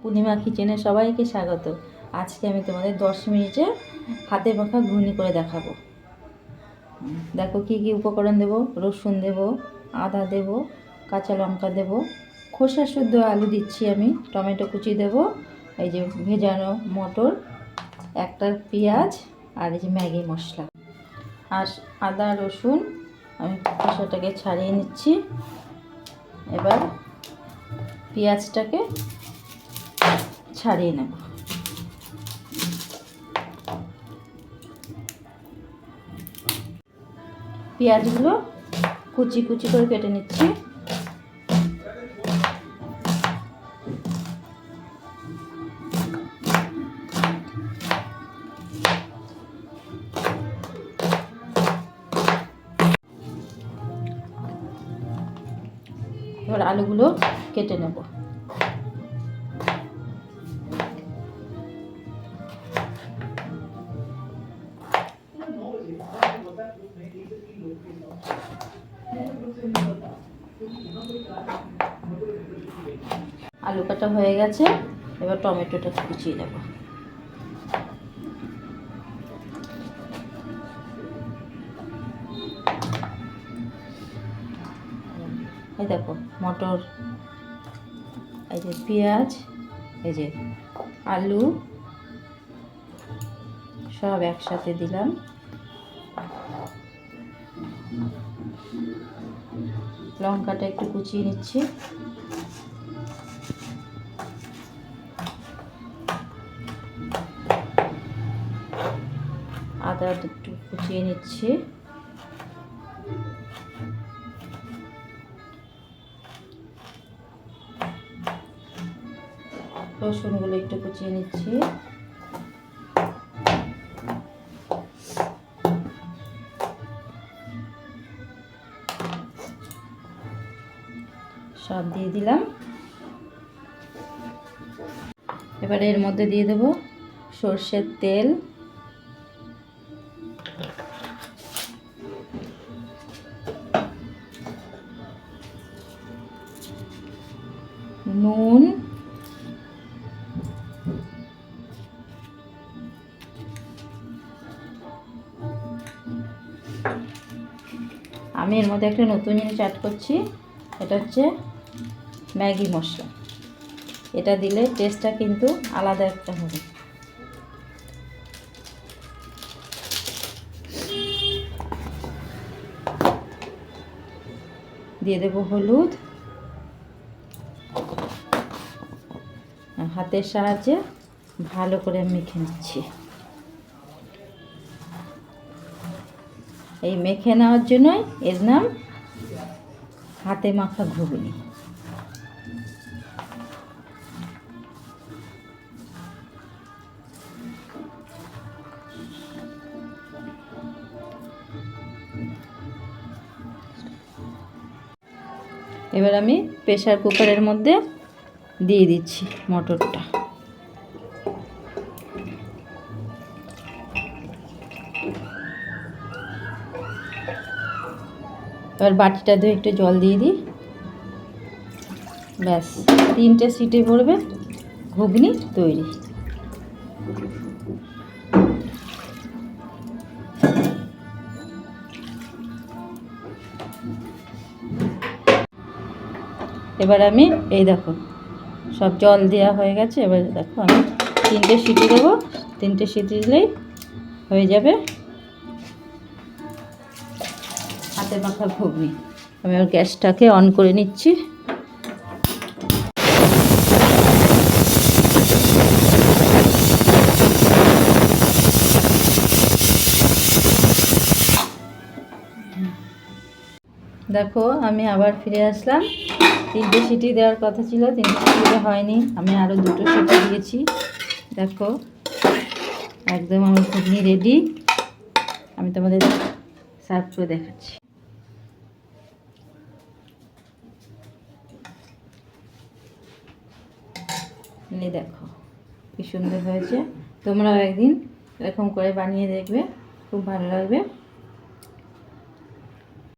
পূর্ণিমা কিচেনে সবাইকে স্বাগত। আজকে আমি তোমাদের দশ মিনিটে হাতে মাখা ঘুগনি করে দেখাবো। দেখো কি কি উপকরণ দেব? রসুন দেব, আদা দেব, কাঁচা লঙ্কা দেব, খোসা শুদ্ধ আলু দিচ্ছি আমি, টমেটো কুচি দেব, এই যে ভেজানো মটর, একটা পেঁয়াজ আর এই যে ম্যাগি মশলা। আর আদা, রসুন আমি খোসাটাকে ছাড়িয়ে নিচ্ছি। এবার পেঁয়াজটাকে ছাড়িয়ে নেব। পেঁয়াজগুলো কুচি কুচি করে কেটে নিচ্ছি। এবার আলুগুলো কেটে নেব। আলু কাটা হয়ে গেছে, এবার টমেটোটা কুচিয়ে নেব। এই দেখো, মটর, এই যে পেঁয়াজ, এই যে আলু, সব একসাথে দিলাম। লঙ্কাটা একটু কুচিয়ে নিচ্ছি। আদা একটু কুচিয়ে নিচ্ছি। রসুনগুলো একটু কুচিয়ে নিচ্ছি। সব দিয়ে দিলাম। এবার এর মধ্যে দিয়ে দেব সর্ষের তেল। নুন। আমি এর মধ্যে একটা নতুন জিনিস অ্যাড করছি। এটা হচ্ছে ম্যাগি মশলা। এটা দিলে টেস্টটা কিন্তু আলাদা একটা হবে। দিয়ে দেবো হলুদ। হাতের সাহায্যে ভালো করে মেখে নিচ্ছি। এই মেখে নেওয়ার জন্যই এর নাম হাতে মাখা ঘুগনি। এবার আমি প্রেশার কুকারের মধ্যে দিয়ে দিচ্ছি মটরটা। এবার বাটিটা ধুয়ে একটু জল দিয়ে দিই। ব্যাস, তিনটে সিটে পড়বে, ঘুগনি তৈরি। এবার আমি এই দেখো, সব জল দেওয়া হয়ে গেছে, এবার দেখো আমি তিনটে সিটি দেবো, তিনটে সিটি দিলেই হয়ে যাবে হাতে মাথা ঘুগনি। আমি ওর গ্যাসটাকে অন করে নিচ্ছি। দেখো, আমি আবার ফিরে আসলাম। তিনটে সিটি দেওয়ার কথা ছিল তিনটে সিটি হয়নি। আমি আরও দুটো সিটি দিয়েছি। দেখো, একদম আমার ঘুগনি রেডি আমি তোমাদের সার্ভ করে দেখাচ্ছি। এই দেখো, কি সুন্দর হয়েছে। তোমরাও একদিন এরকম করে বানিয়ে দেখবে, খুব ভালো লাগবে।